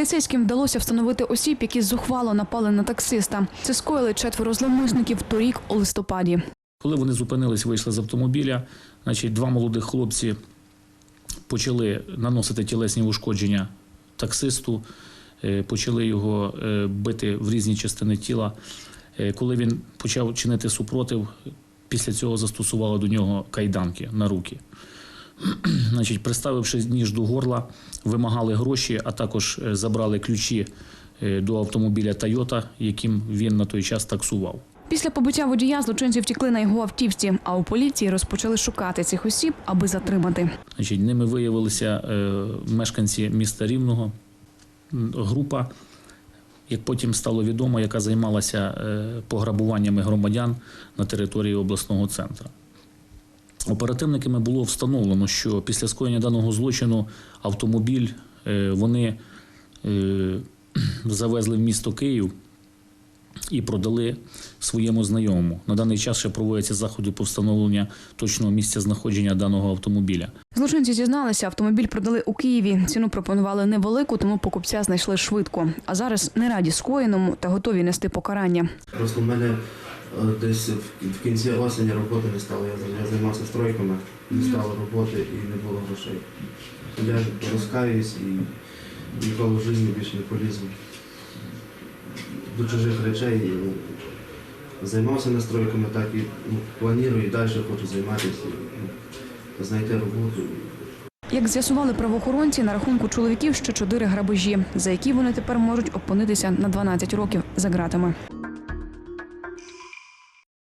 Поліцейським вдалося встановити осіб, які зухвало напали на таксиста. Це скоїли четверо зловмисників торік у листопаді. Коли вони зупинились, вийшли з автомобіля, значить, два молодих хлопці почали наносити тілесні ушкодження таксисту, е, почали його е, бити в різні частини тіла. Е, Коли він почав чинити супротив, після цього застосували до нього кайданки на руки. Значить, приставивши ніж до горла, вимагали гроші, а також е, забрали ключі е, до автомобіля Тойота, яким він на той час таксував. Після побиття водія злочинці втікли на його автівці, а у поліції розпочали шукати цих осіб, аби затримати. Значить, ними виявилися е, мешканці міста Рівного, група, як потім стало відомо, яка займалася пограбуваннями громадян на території обласного центру. Оперативниками було встановлено, що після скоєння даного злочину автомобіль е, вони е, завезли в місто Київ і продали своєму знайомому. На даний час ще проводяться заходи по встановленню точного місця знаходження даного автомобіля. Злочинці зізналися, автомобіль продали у Києві. Ціну пропонували невелику, тому покупця знайшли швидко. А зараз не раді скоєному та готові нести покарання. Просто в мене десь в, в кінці осені роботи не стало. Я, я займався стройками, не стало роботи і не було грошей. Я розкаюсь і ніколи в житті більше не полізу до чужих речей. І, ну, Займався настройками, так і ну, планую і далі хочу займатися, і, ну, знайти роботу. Як з'ясували правоохоронці, на рахунку чоловіків ще чотири грабежі, за які вони тепер можуть опинитися на 12 років за ґратами.